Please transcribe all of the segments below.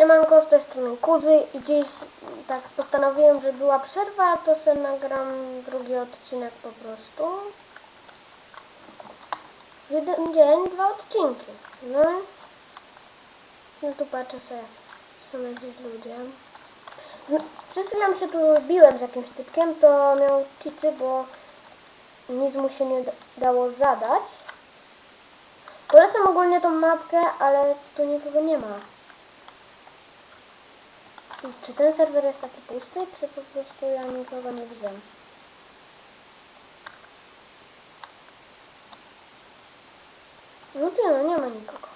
Siemanko, z tej strony Kuzy i dziś tak postanowiłem, że była przerwa, to sobie nagram drugi odcinek po prostu. Jeden dzień dwa odcinki. No, no tu patrzę sobie, są jacyś ludzie. No, Przed chwilą się tu biłem z jakimś typkiem, to miał cheaty, bo nic mu się nie da- dało zadać. Polecam ogólnie tą mapkę, ale tu nikogo nie ma. Czy ten serwer jest taki pusty, czy po prostu ja nikogo nie widzę? No nie, no nie ma nikogo.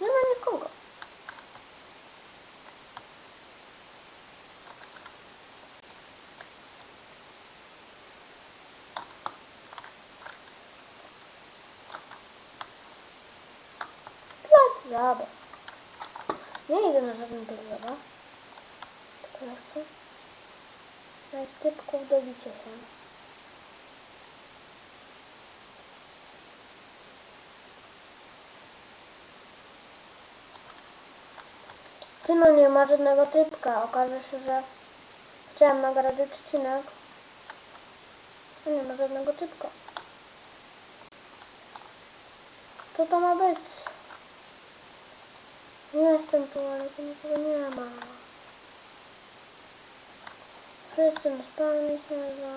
Nie ma nikogo. Plac zabaw. Nie idę na plac zabaw. Tylko ja chcę znaleźć typków do bicia się. Ty no nie ma żadnego typka. Okaże się, że chciałem nagrać odcinek. A nie ma żadnego typka. Co to ma być? Jestem tu, ale tu nikogo nie ma. Wszyscy na spalnie siedzą.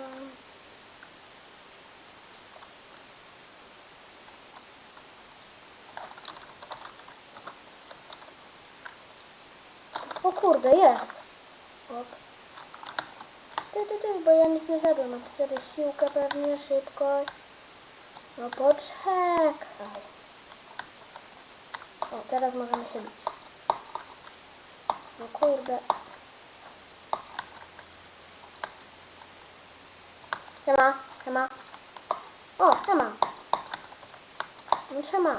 O kurde, jest. Ok. Ty, ty, ty, bo ja nic nie. A ty wtedy siłkę pewnie, szybko. No poczekaj. O, teraz możemy się bić. No kurde. Siema, siema. O, siema. No siema.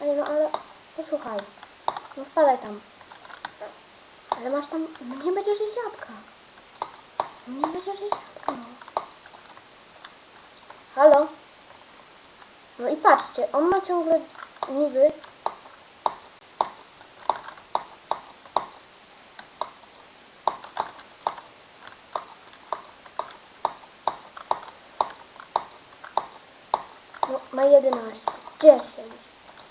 Ej, no ale posłuchaj. No wpadaj tam. Ale masz tam... No nie będziesz jeść jabłka. No nie będziesz jeść jabłka, no. Halo? No i patrzcie, on ma ciągle niby... No, ma 11, 10.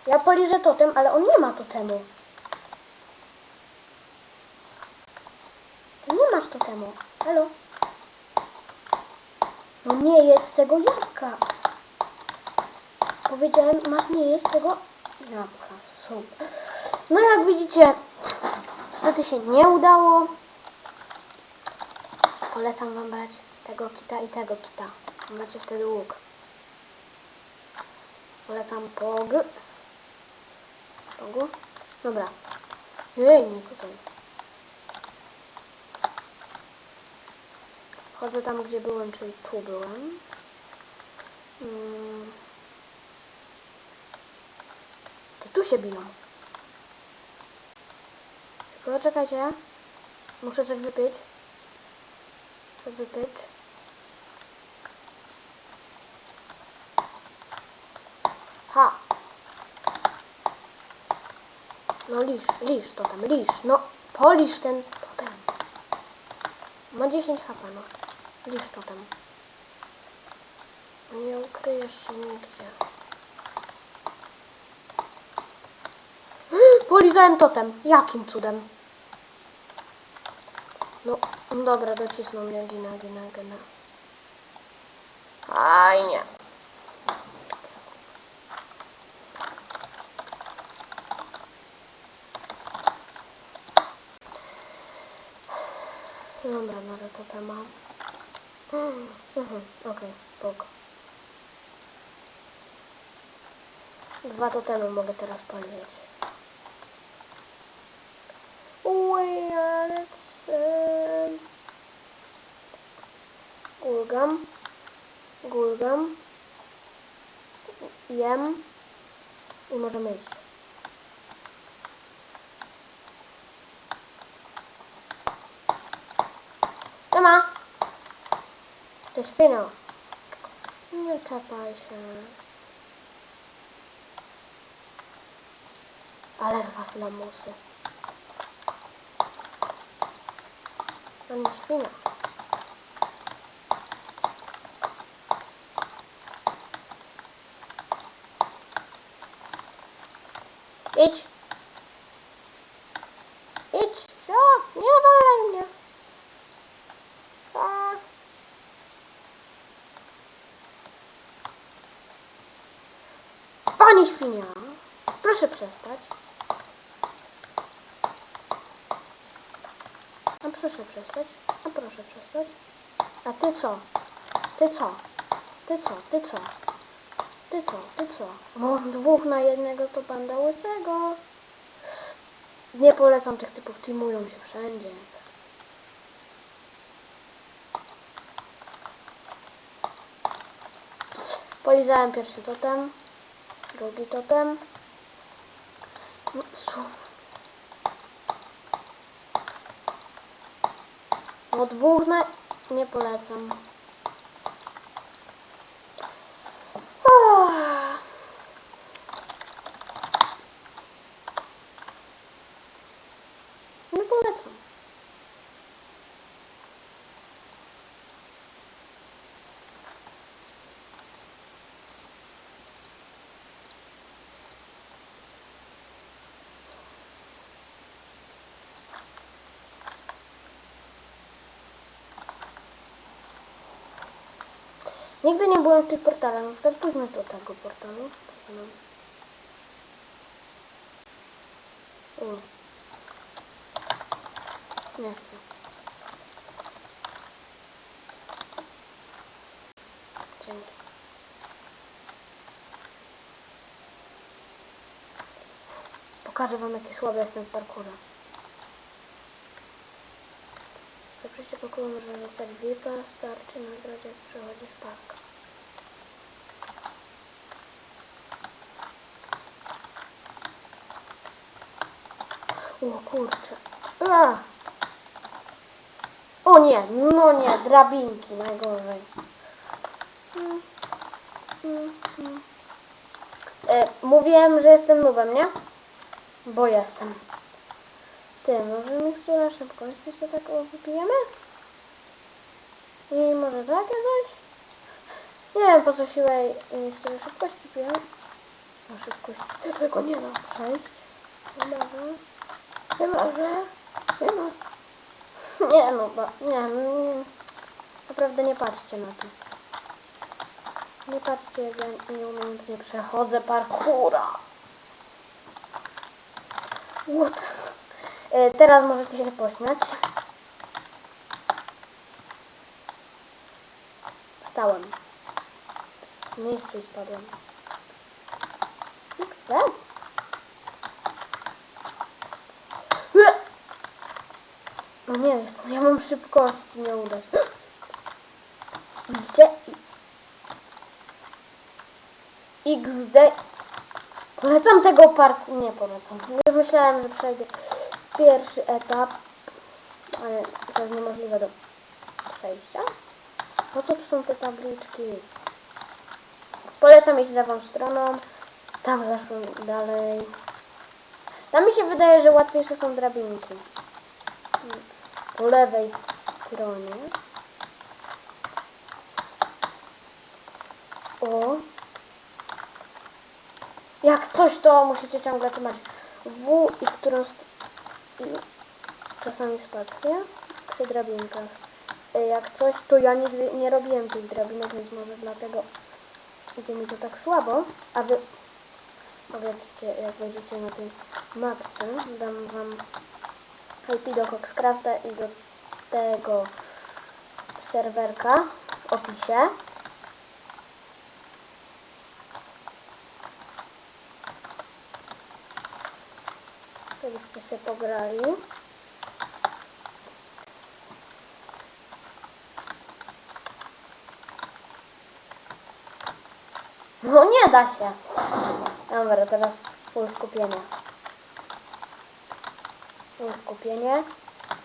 Ja poliżę totem, ale on nie ma totemu. Ty nie masz totemu. Halo? No nie jedz tego jabłka. Powiedziałem, masz nie jeść tego jabłka. Super. No jak widzicie, niestety się nie udało. Polecam wam brać tego kita i tego kita. Macie wtedy łuk. Polecam pog. Pogu. Dobra. Jej, nie tutaj. Chodzę tam, gdzie byłem, czyli tu byłem. Mm. To tu się biją. Tylko czekajcie. Muszę coś wypić. Co wypić? Ha! No lisz, lisz to tam, lisz. No, polisz ten totem. Ma 10 HP, no. Lisz to tam. Nie ukryjesz się nigdzie. Polizałem totem. Jakim cudem? No, dobra, docisnął mnie gina, gina, gina. Fajnie. Dobra, biorę totema. Mhm, mhm, okej, spoko. Dwa totemy mogę teraz powiedzieć. Uj, ale. Gulgam. Gulgam. Jem. I możemy iść. Siema! To świnio. Nie czapaj się. Ale z was lamusy. To nie świnia. Idź. Idź, co? Nie walaj mnie. A. Pani świnia, proszę przestać. A proszę przestać. A proszę przestać. A ty co? Ty co? Ty co? Ty co? Ty co? Ty co? No, dwóch na jednego to banda łysego. Nie polecam tych typów, teamują się wszędzie. Polizałem pierwszy totem, drugi totem. Su- No dwóch na... nie polecam. Ah. Nie polecam. Nigdy nie byłem w tych portalach. Na przykład pójdźmy do tego portalu. U. Nie chcę. Dzięki. Pokażę wam jaki słaby jestem w parkurze. Pokoju można dostać VIP-a, starczy nagrać jak przechodzisz park. O kurczę. A! O nie, no nie, drabinki najgorzej. E, mówiłem, że jestem nubem, nie? Bo jestem. Ty, może mikstura szybkości się tak wypijemy? I może takie coś? Nie wiem po co siłę i miksturę szybkości piję. Na szybkość tego nie da przejść. Chyba, że... Chyba, że... Chyba... Nie no, bo... Nie, nie. Naprawdę nie patrzcie na to. Nie patrzcie jak ja nieumiejętnie przechodzę parkura. What? E, Teraz możecie się pośmiać. Stałem. W miejscu spadłem. Ue! No nie jest. Ja mam szybkości, nie uda się. Widzicie? XD. Polecam tego parku. Nie polecam. Już myślałem, że przejdę pierwszy etap, ale to jest niemożliwe do przejścia. Po co tu są te tabliczki? Polecam iść lewą stroną. Tam zaszłem dalej. Tam mi się wydaje, że łatwiejsze są drabinki. Po lewej stronie. O. Jak coś, to musicie ciągle trzymać W i którą i czasami spację przy drabinkach. E, Jak coś, to ja nigdy nie robiłem tych drabinek, więc może dlatego idzie mi to tak słabo. A wy powiedzcie, jak będziecie na tej mapce, dam wam IP do Coxcrafta i do tego serwerka w opisie. Żebyście sobie pograli. No nie da się. Dobra, teraz full skupienie. Full skupienie.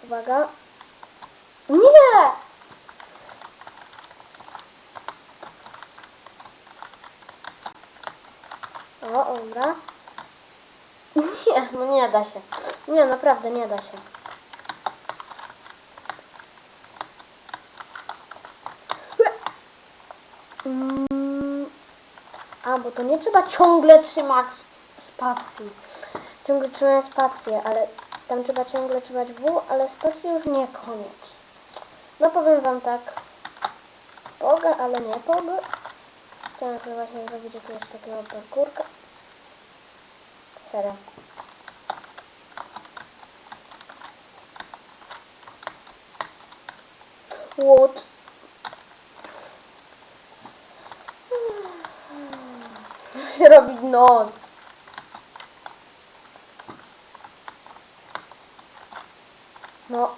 Uwaga. Nie! O, dobra. Nie. No nie da się. Nie, naprawdę nie da się. Bo to nie trzeba ciągle trzymać spacji. Ciągle trzymać spację, ale tam trzeba ciągle trzymać W, ale spację już niekoniecznie. No powiem wam tak. Pogę, ale nie pogę. Chciałem sobie właśnie zrobić jakiegoś takiego parkurka. Serio. What? Się robi noc. No.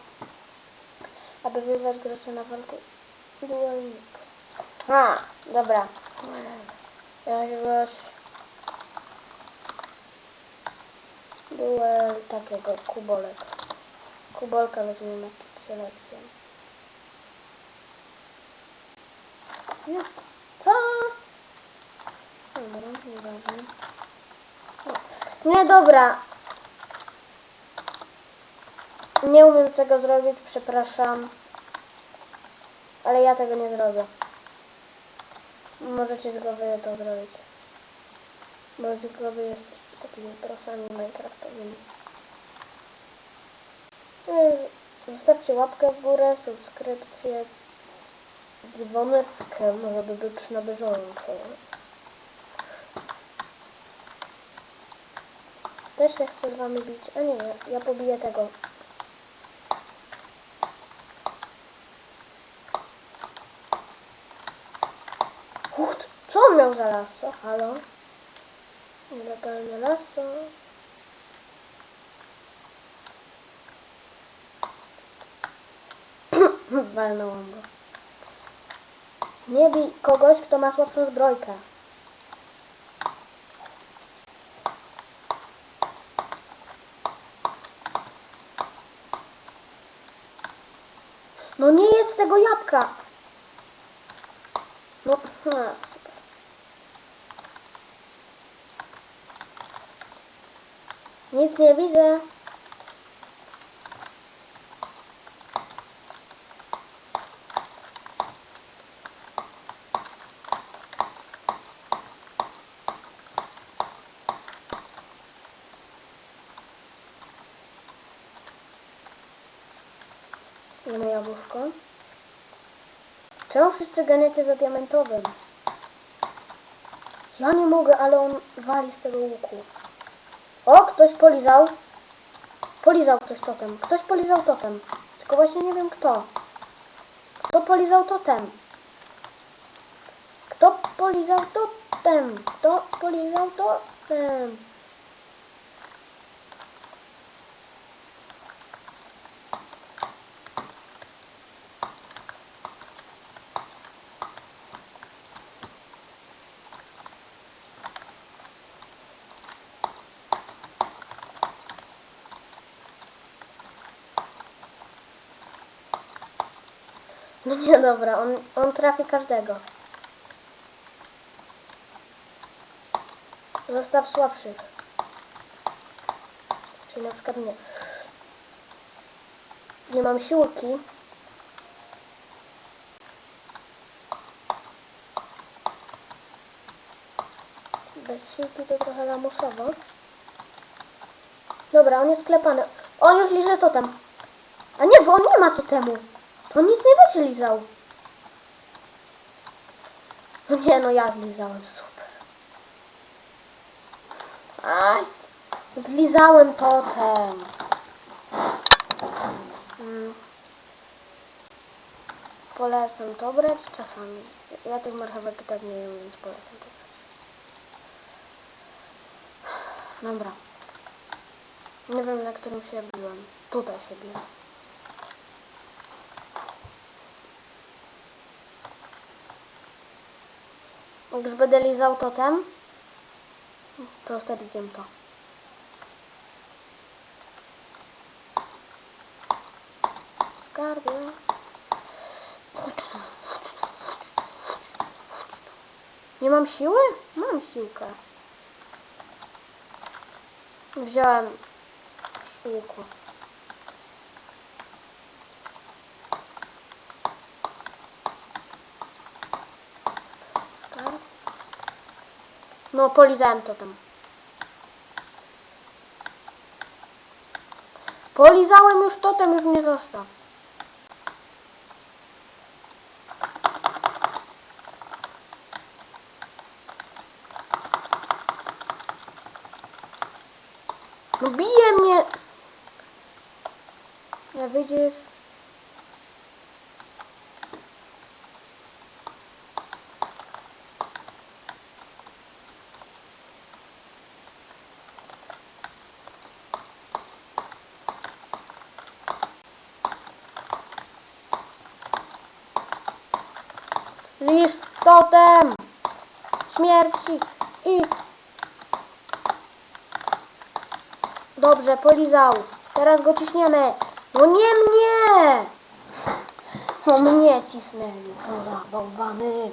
Aby wybrać gracza na walkę duelnik. A, dobra. Jakiegoś duel takiego kubolek. Kubolka weźmiemy pod selekcję. Nie. Dobra, nieważne. Nie, dobra. Nie umiem tego zrobić, przepraszam. Ale ja tego nie zrobię. Możecie z głowy to zrobić. Bo z głowy jesteście takimi prosami minecraftowymi. Yy, Zostawcie łapkę w górę, subskrypcję, dzwoneczkę, żeby być na bieżąco. Też chcę z wami bić. A nie, ja, pobiję tego. Uch, co on miał za lasso? Halo? Nielegalne lasso. Walnąłem go. Nie bij kogoś, kto ma słabszą zbrojkę. No nie jedz tego jabłka. No, super. Nic nie widzę. Nie ma jabłuszko. Czemu wszyscy ganiacie za diamentowym? Ja nie mogę, ale on wali z tego łuku. O, ktoś polizał. Polizał ktoś totem. Ktoś polizał totem. Tylko właśnie nie wiem kto. Kto polizał totem? Kto polizał totem? Kto polizał totem? No nie, dobra, on, on trafi każdego. Zostaw słabszych. Czyli na przykład mnie. Nie mam siłki. Bez siłki to trochę lamusowo. Dobra, on jest sklepany. On już liże totem. A nie, bo on nie ma totemu. To nic nie będzie lizał. No nie, no ja zlizałem, super. Aj, zlizałem totem. Mm. Polecam to brać czasami. Ja tych marchewek i tak nie jem, więc polecam to brać. Dobra. Nie wiem, na którym się biłem. Tutaj się biłem. Jak już będę lizał totem, to wtedy zjem to. Nie mam siły? Mam siłkę. Wziąłem z. No, polizałem to tam. Polizałem już totem, już nie został. No bije mnie. Nie widzisz? Lisz totem śmierci i Dobrze, polizał. Teraz go ciśniemy. No nie mnie! No mnie cisnęli. Co za bałwany.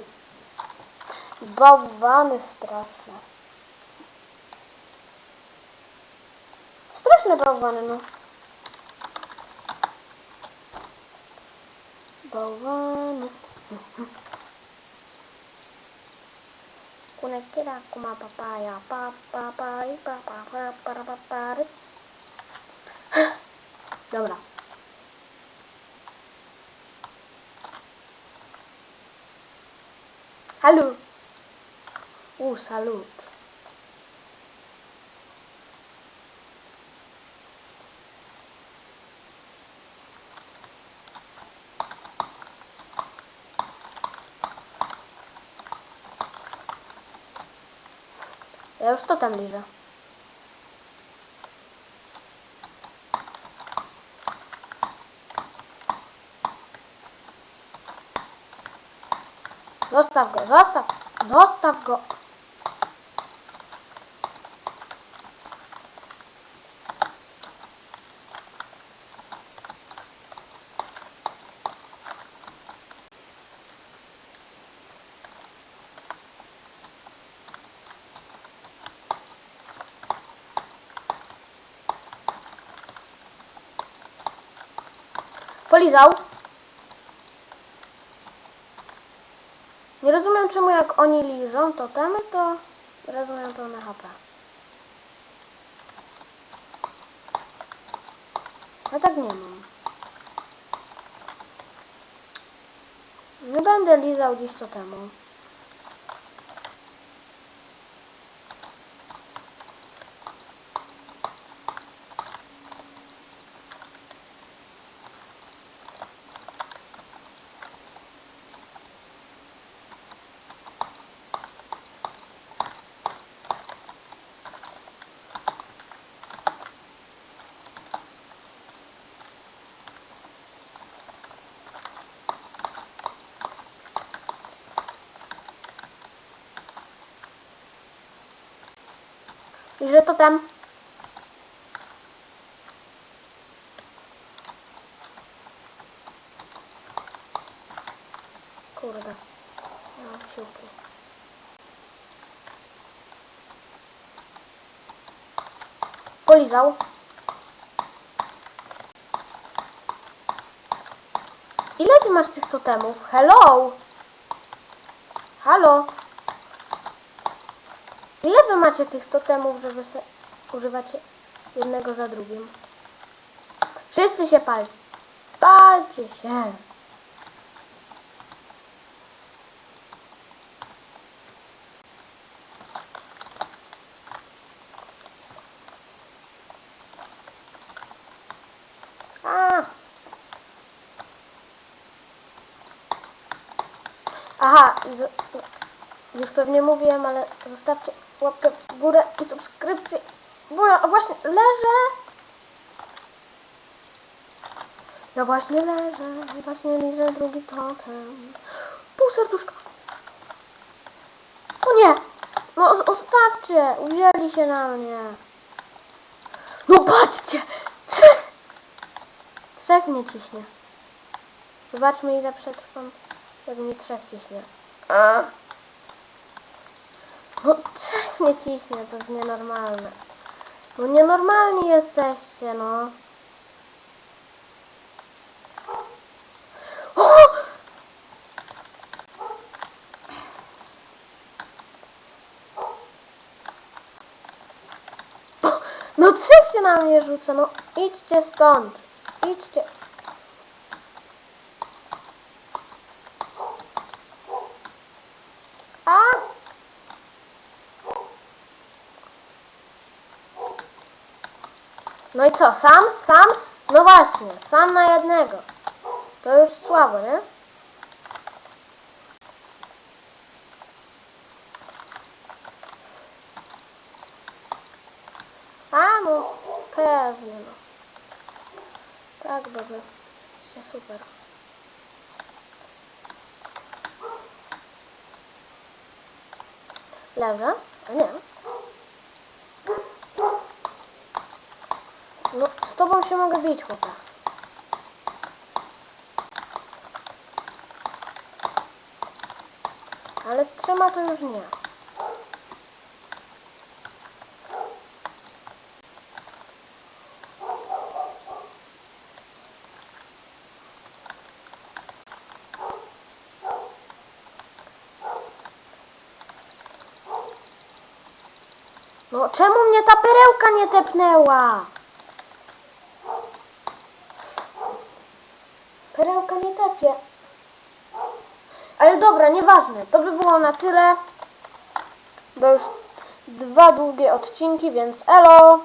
Bałwany straszne. Straszne bałwany, no. Bałwany. conectera papa ya. papa papa papa papaya, Dobra. Halo. Uh, salut. Ja już to tam liżę. Zostaw go, zostaw, zostaw go. Polizał. Nie rozumiem czemu jak oni liżą totemy, to rozumiem pełne HP. Ja tak nie mam. Nie będę lizał dziś totemu. I że totem. Kurde. Ja siłki. Polizał. Ile ty masz tych totemów? Hello! Halo! Ile wy macie tych totemów, żeby se używacie jednego za drugim? Wszyscy się palcie. Palcie się. Aha, już pewnie mówiłem, ale zostawcie łapkę w górę i subskrypcję. Bo ja właśnie leżę. Ja właśnie leżę, właśnie liżę drugi totem. Pół serduszka. O nie! No zostawcie! Uwzięli się na mnie. No patrzcie! Trzech! Trzech mnie ciśnie. Zobaczmy ile przetrwam, jak mi trzech ciśnie. A. No trzech mnie ciśnie, to jest nienormalne. No nienormalni jesteście, no. O! No trzech się na mnie rzuca, no idźcie stąd. Idźcie. A! No i co, sam? Sam? No właśnie, sam na jednego. To już słabo, nie? A no, pewnie no. Tak, dobrze. Jesteście super. Leżę? A nie. No, z tobą się mogę bić, chłopak. Ale z trzema to już nie. No, czemu mnie ta perełka nie tepnęła? Perełka nie tepie. Ale dobra, nieważne. To by było na tyle. Bo już dwa długie odcinki, więc elo!